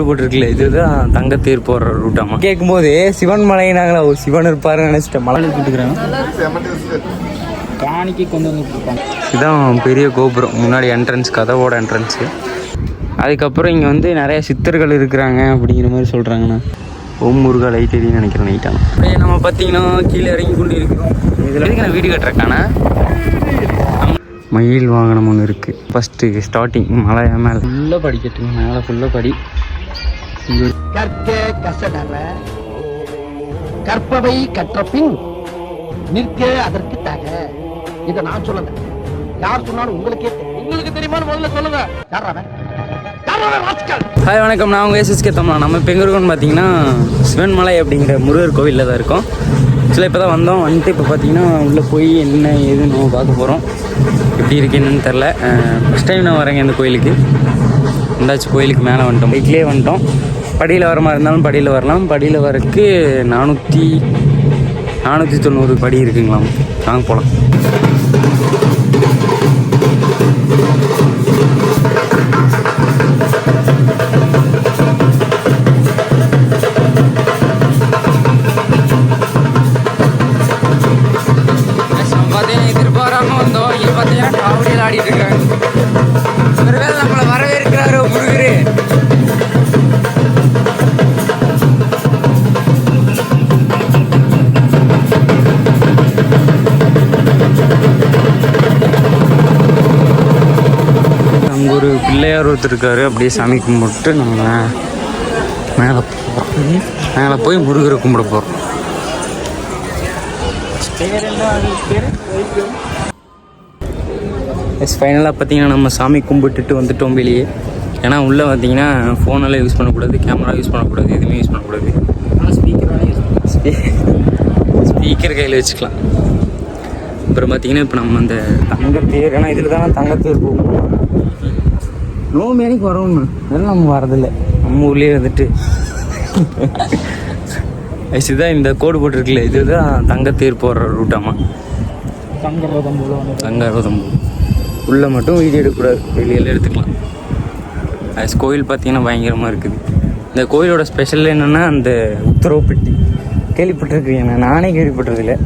கோடு போட்டிருக்குல்ல இதுதான் தங்கத்தேர் போடுற ரூட்டாமா கேட்கும்போது சிவன் மலைனாங்களா ஓ சிவன் இருப்பாருன்னு நினைச்சிட்டேன். மலை கூட்டுக்கிறாங்க காணிக்கு கொண்டு வந்துட்டு இருப்பாங்க இதுதான் பெரிய கோபுரம். முன்னாடி என்ட்ரன்ஸ் கதவோட என்ட்ரன்ஸு அதுக்கப்புறம் இங்கே வந்து நிறைய சித்தர்கள் இருக்கிறாங்க அப்படிங்கிற மாதிரி சொல்கிறாங்கண்ணா ஓம் முருகா லைட் எரியும் நினைக்கிறேன் நைட்டான அப்படியே நம்ம பார்த்தீங்கன்னா கீழே இறங்கி கொண்டு இருக்கிறோம். இதில் எதுக்கு நான் வீடு கட்டுறக்கான மயில் வாகனம் ஒன்று இருக்குது ஃபஸ்ட்டு ஸ்டார்டிங் மலை மேலே. ஃபுல்லாக படிக்கட்டுங்க. மேலே ஃபுல்லாக படி. ஒரு கற்க கசடற. கற்பவை கற்ற பின் நிற்க அதற்கு தக. இத நான் சொல்லல. யார் சொன்னாலும் உங்களுக்கே தெரியும். உங்களுக்கு தெரியுமா முதல்ல சொல்லுங்க. ஹாய் வணக்கம். நான் உங்கள் எஸ்எஸ்கே தமிழா. நம்ம இப்போ எங்கே இருக்கோம்னு பார்த்தீங்கன்னா சிவன்மலை அப்படிங்கிற முருகர் கோவிலில் தான் இருக்கோம். சில இப்போ தான் வந்தோம். வந்துட்டு இப்போ பார்த்தீங்கன்னா உள்ளே போய் என்ன ஏதுன்னு நம்ம பார்க்க போகிறோம் எப்படி இருக்கு என்னன்னு தெரில ஃபஸ்ட் டைம் நான் வரேங்க இந்த கோயிலுக்கு. இந்தாச்சும் கோயிலுக்கு மேலே வந்துட்டோம். பைக்லேயே வந்துட்டோம். படியில் வர மாதிரி இருந்தாலும் படியில் வரலாம். படியில் வரக்கு நானூற்றி நானூற்றி தொண்ணூறு படி இருக்குங்களாம். நாங்கள் போகலாம் இருக்காரு அப்படியே சாமி கும்பிட்டு நம்ம மேலே போகிறோம் மேலே போய் முருகரை கும்பிட போகிறோம் எஸ் ஃபைனலாக பார்த்தீங்கன்னா நம்ம சாமி கும்பிட்டுட்டு வந்துட்டோம் வெளியே. ஏன்னா உள்ளே பார்த்தீங்கன்னா ஃபோனெல்லாம் யூஸ் பண்ணக்கூடாது கேமரா யூஸ் பண்ணக்கூடாது எதுவுமே யூஸ் பண்ணக்கூடாது. ஸ்பீக்கர் கையில் வச்சுக்கலாம். அப்புறம் பார்த்தீங்கன்னா இப்போ நம்ம அந்த தங்கத்தேர் ஏன்னா இதில் தானே தங்கத்தேர் போகும். நோ மேனிக்கு வரோம்னு அதெல்லாம் நம்ம வரதில்லை. நம்ம ஊர்லேயே வந்துட்டு இதுதான் இந்த கோடு போட்டிருக்குல்ல இதுதான் தங்கத்தேர் போடுற ரூட்டாமா சங்கரதம் போல வந்து. தங்கரதம் உள்ளே மட்டும் வீடியோ எடுக்கக்கூடாது. வெளியில் எடுத்துக்கலாம். அது கோயில் பார்த்தீங்கன்னா பயங்கரமாக இருக்குது. இந்த கோயிலோட ஸ்பெஷல் என்னென்னா அந்த உத்தரவு பெட்டி. கேள்விப்பட்டிருக்கீங்க நானே கேள்விப்பட்டதில்லை.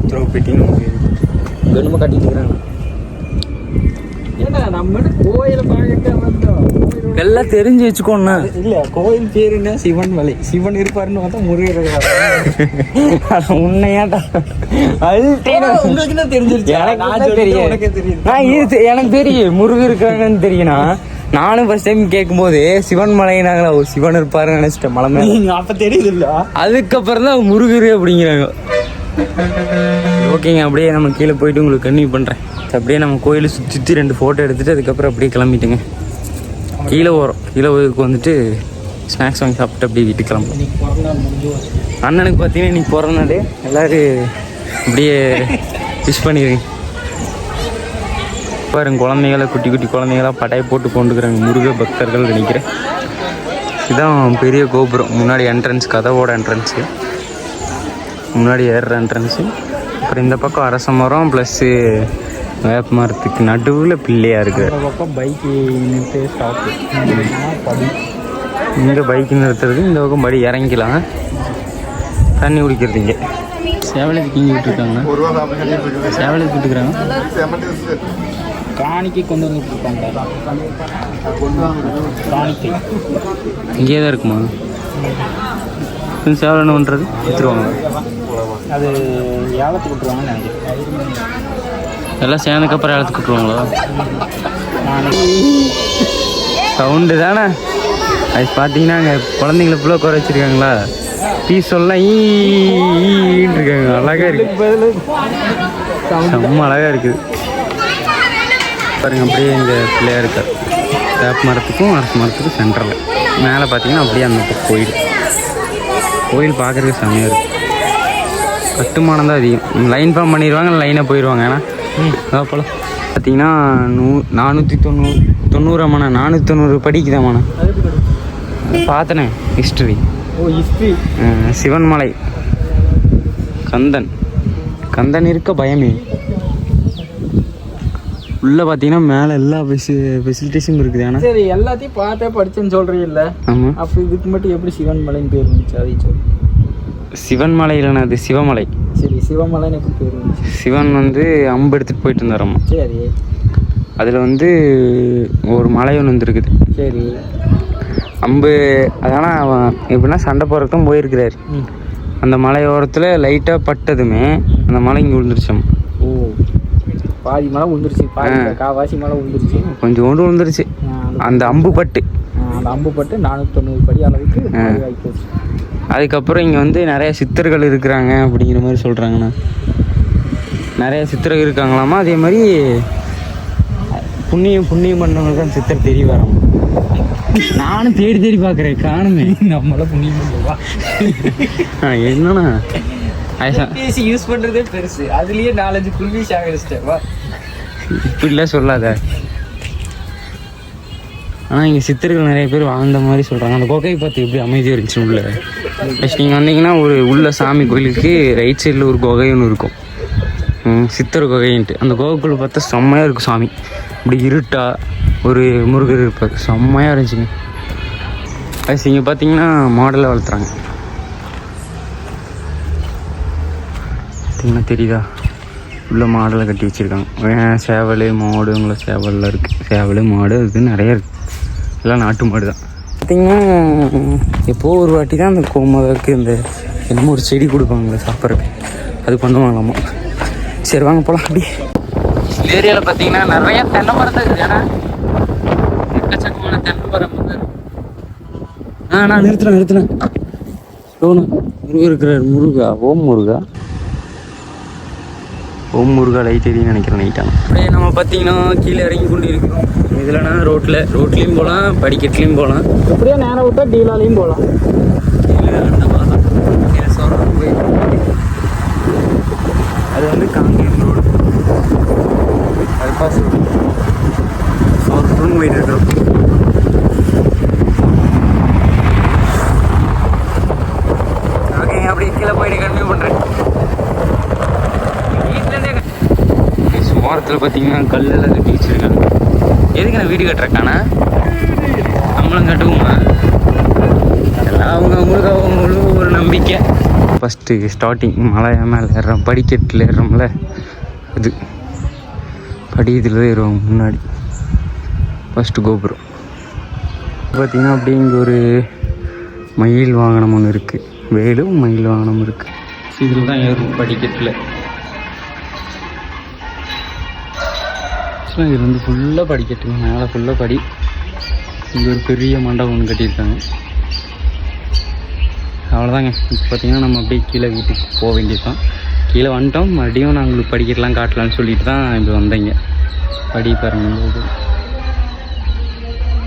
உத்தரவு பெட்டின்னு கேள்விப்பட்டிருக்கேன் கட்டிட்டு இருக்கிறாங்க. எல்லாம் தெரிஞ்சு வச்சுக்கோண்ணா. இல்ல கோயில் பேர் என்ன? சிவன் மலை சிவன் இருப்பாருன்னு பார்த்தா முருகர் இருக்காரு. உன்னையாட்டா உங்களுக்கு என்ன தெரிஞ்சிருச்சு. எனக்கு தெரியும். எனக்கு தெரியும். முருகர் இருக்காங்கன்னு தெரியும்னா நானும் ஃபர்ஸ்ட் டைம் கேட்கும்போது சிவன் மலைனாங்களா ஓ சிவன் இருப்பாருன்னு நினைச்சிட்டேன் மலை மேல. அப்ப தெரியுது இல்ல அதுக்கப்புறம் தான் முருகர் அப்படிங்கிறாங்க. ஓகேங்க அப்படியே நம்ம கீழே போயிட்டு உங்களுக்கு கன்னியூ பண்ணுறேன் அப்படியே நம்ம கோயிலை சுற்றி சுற்றி ரெண்டு ஃபோட்டோ எடுத்துட்டு அதுக்கப்புறம் அப்படியே கிளம்பிட்டுங்க. கீழே போகிறோம் கீழே போய்க்கு வந்துட்டு ஸ்நாக்ஸ் வாங்கி சாப்பிட்டு அப்படியே வீட்டுக்கு கிளம்புறோம். அண்ணனுக்கு பார்த்தீங்கன்னா இன்றைக்கி பிறந்தநாள் எல்லாரும் அப்படியே விஷ் பண்ணிடுங்க. பாருங்க குழந்தைங்கள குட்டி குட்டி குழந்தைங்களாம் பட்டாய் போட்டு கொண்டுக்கிறாங்க. முருக பக்தர்கள் நினைக்கிறேன். இதுதான் பெரிய கோபுரம். முன்னாடி என்ட்ரன்ஸ் கதவோட என்ட்ரன்ஸு முன்னாடி ஏறுற என்ட்ரன்ஸு அப்புறம் இந்த பக்கம் அரச மரம் ப்ளஸ்ஸு வேப்ப மரத்துக்கு நடுவில் பிள்ளையா இருக்கு. இந்த பக்கம் பைக் நிறுத்து ஸ்டாப்பு படி இங்கே பைக் நிறுத்துறது இந்த பக்கம் படி இறங்கிக்கலாம் தண்ணி குடிக்கிறது இங்கே. சேவலுக்கு கிங்கி விட்டுருக்காங்க. சேவலுக்கு விட்டுக்கிறாங்க காணிக்கு கொண்டு வந்துட்டு இருப்பாங்க காணிக்கை. இங்கேயே தான் இருக்குமா சேவல் என்ன பண்ணுறது விற்றுருவாங்க அது ஏலத்துக்கு விட்டுருவாங்கன்னு நினைக்கிறேன். எல்லாம் சேர்ந்ததுக்கப்புறம் இடத்துக்கு விட்டுருவாங்களா? சவுண்டு தானே? அது பார்த்தீங்கன்னா அங்கே குழந்தைங்கள ஃபுல்லாக குறை வச்சிருக்காங்களா? சொல்லலாம் ஈன்னு இருக்காங்க. அழகாக இருக்கு. செம்ம அழகாக இருக்குது பாருங்க அப்படியே இந்த பிள்ளையா இருக்கார். வேப்ப மரத்துக்கும் அரச மரத்துக்கும் சென்டரில் மேலே பார்த்தீங்கன்னா அப்படியே அந்த பக்கம் கோயில். கோயில் பார்க்குறதுக்கு செம்மையாக இருக்குது கட்டுமானம் தான் அதிகம். லைன் ஃபார்ம் பண்ணிடுவாங்க லைனாக போயிடுவாங்க ஏன்னா அப்போலாம் பார்த்தீங்கன்னா நூ நானூற்றி தொண்ணூறு தொண்ணூறாமண்ணா நானூற்றி தொண்ணூறு படிக்குதாம்ண்ணா. பார்த்தனே ஹிஸ்டரி ஓ ஹிஸ்ட்ரி சிவன்மலை. கந்தன். கந்தன் இருக்க பயமே. உள்ளே பார்த்தீங்கன்னா மேலே எல்லா ஃபெசி ஃபெசிலிட்டிஸும் இருக்குது ஆனால் சரி எல்லாத்தையும் பார்த்தே படிச்சேன்னு சொல்றீங்கல்ல. ஆமாம் அப்போ இதுக்கு மட்டும் எப்படி சிவன் மலைன்னு பேர் இருந்துச்சு அதையும் சொல்லு. சிவன் மலை இல்லைண்ணா அது சிவமலை. சரி சிவமலைன்னு எப்படி பேர் சிவன் வந்து அம்பு எடுத்துகிட்டு போயிட்டு இருந்தாராம்மா சரி. அதில் வந்து ஒரு மலை ஒன்று வந்துருக்குது. சரி. அம்பு அதனால் அவன் எப்படின்னா சண்டை போகிறதுக்கு தான் போயிருக்கிறாரு அந்த மலையோரத்தில் லைட்டாக பட்டதுமே அந்த மலை இங்கே விழுந்துருச்சாம். ஓ. பாதி மலை இல்ல, காவாசி மலை உந்துருச்சு கொஞ்சோண்டு விழுந்துருச்சு. அந்த அம்பு பட்டு. அந்த அம்பு பட்டு நானூற்றி தொண்ணூறு படி அளவுக்கு அதுக்கப்புறம் இங்கே வந்து நிறைய சித்தர்கள் இருக்கிறாங்க அப்படிங்கிற மாதிரி சொல்கிறாங்கண்ணா நிறைய சித்தர்கள் இருக்காங்களாமா? அதே மாதிரி புண்ணியம் புண்ணியம் பண்ணவங்க தான் சித்தர் தெரிய வரோம் நானும் தேடி தேடி பார்க்குறேன் காணுமே. நம்மள புண்ணியம் பண்ணுவா? ஆ, என்னண்ணா? ஐசா. யூஸ் பண்ணுறதே பெருசு. அதுலயே நாலஞ்சு குருவி சாகரிச்சிட்டேன் வா. இப்படிலாம் சொல்லாத. ஆனால் இங்கே சித்தர்கள் நிறைய பேர் வாழ்ந்த மாதிரி சொல்கிறாங்க அந்த குகையை பார்த்து எப்படி அமைதியாக இருந்துச்சு உள்ளே? ஃபஸ்ட் நீங்கள் வந்தீங்கன்னா ஒரு உள்ள சாமி கோயிலுக்கு ரைட் சைடில் ஒரு குகை ஒன்று இருக்கும். சித்தர் குகைன்ட்டு. அந்த கோகைக்குள்ளே பார்த்தா செம்மையாக இருக்கும் சாமி. இப்படி இருட்டா ஒரு முருகர் இருப்பார். செம்மையாக இருந்துச்சுங்க. அது இங்கே பார்த்தீங்கன்னா மாடலை வளர்த்துறாங்க. பார்த்தீங்கன்னா தெரியுதா? உள்ள மாடலை கட்டி வச்சுருக்காங்க. சேவல் மாடுங்கள சேவல்லாம் இருக்குது சேவல் மாடு இது நிறைய இருக்குது எல்லாம் நாட்டு மாடு தான். பார்த்தீங்கன்னா எப்போ ஒரு வாட்டி தான் அந்த கோமதற்கு இந்த என்னமோ ஒரு செடி கொடுப்பாங்களே சாப்பிட்றதுக்கு. அது பண்ணுவாங்களாமா சரி வாங்க போகலாம் அப்படி இந்த ஏரியாவில் பார்த்தீங்கன்னா நிறைய தென்னை மரம் தான் இருக்குது. ஏன்னா எக்கச்சக்கமான தென்னை மரம் வந்து ஆ நான் நிறுத்துறேன் நிறுத்துறேன். லோனு முருகர் இருக்கிறார் முருகா ஓம் முருகா. ஓம் முருகா லைட் எரியும் நினைக்கிறேன் நைட்டான அப்படியே நம்ம பார்த்தீங்கன்னா கீழே இறங்கி கொண்டு இருக்கிறோம். இதுலனா ரோட்டில் ரோட்லேயும் போகலாம் படிக்கட்டுலேயும் போகலாம் எப்படியே நேரம் விட்டா டீலாலையும் போகலாம். அது வந்து காங்கேயம் ரோடு பைபாஸ் ரோடு சொர்ணம் போயிட்டு இருக்கிறோம் ஓகேங்க அப்படியே கீழே போயிட்டு கன்டினியூ பண்ணுறேன் வீட்டிலேருந்தே சுமாரத்தில் பார்த்தீங்கன்னா கல்லெல்லாம் கட்டி வச்சிருக்காங்க எதுக்கு நான் வீடு கட்டுறக்கானா நம்மளும் கட்டுவோமா? எல்லாம் அவங்க அவங்களுக்கு அவங்களுக்கு ஒரு நம்பிக்கை. ஃபஸ்ட்டு ஸ்டார்டிங் மலையா மேலே ஏறுறோம். படிக்கட்டில் ஏறுறோம்ல. அது படி இதில் தான் ஏறுவாங்க முன்னாடி. ஃபஸ்ட்டு கோபுரம். பார்த்தீங்கன்னா அப்படியே இங்கே ஒரு மயில் வாகனம் ஒன்று இருக்குது வேலும் மயில் வாகனம் இருக்குது இதில் தான் ஏறும் படிக்கட்டில். ஆக்சுவலாக இது வந்து ஃபுல்லாக படிக்கட்டுங்க. மேலே ஃபுல்லாக படி. இங்கே ஒரு பெரிய மண்டபம் ஒன்று கட்டியிருக்காங்க. அவ்வளோதாங்க இப்போ பார்த்தீங்கன்னா நம்ம அப்படியே கீழே வீட்டுக்கு போக வேண்டியது தான் கீழே வந்துட்டோம். மறுபடியும் நான் உங்களுக்கு படிக்கட்டெலாம் காட்டலான்னு சொல்லிட்டு தான் இப்போ வந்தேங்க. படி பாருங்க.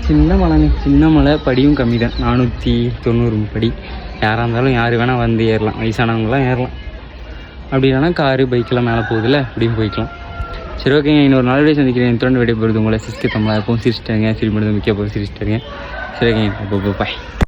சின்ன மலைங்க. சின்ன மலை படியும் கம்மி தான் நானூற்றி தொண்ணூறு படி. யாராக இருந்தாலும் யார் வேணால் வந்து ஏறலாம். வயசானவங்களாம் ஏறலாம். அப்படி இல்லைனா காரு பைக்கெலாம் மேலே போகுதுல்ல அப்படியும் போய்க்கலாம். சரி ஓகேங்க இன்னொரு நாலு வீடியோ சந்திக்கிறேன். தொடர்ந்து விடைபெறுது உங்களை சிஸ்டர் தமிழா எப்பவும் சிரிச்சிட்டாங்க. சிரிமடுது முக்கிய போய் சிரிச்சிட்டாங்க. சரி ஓகேங்க பாய்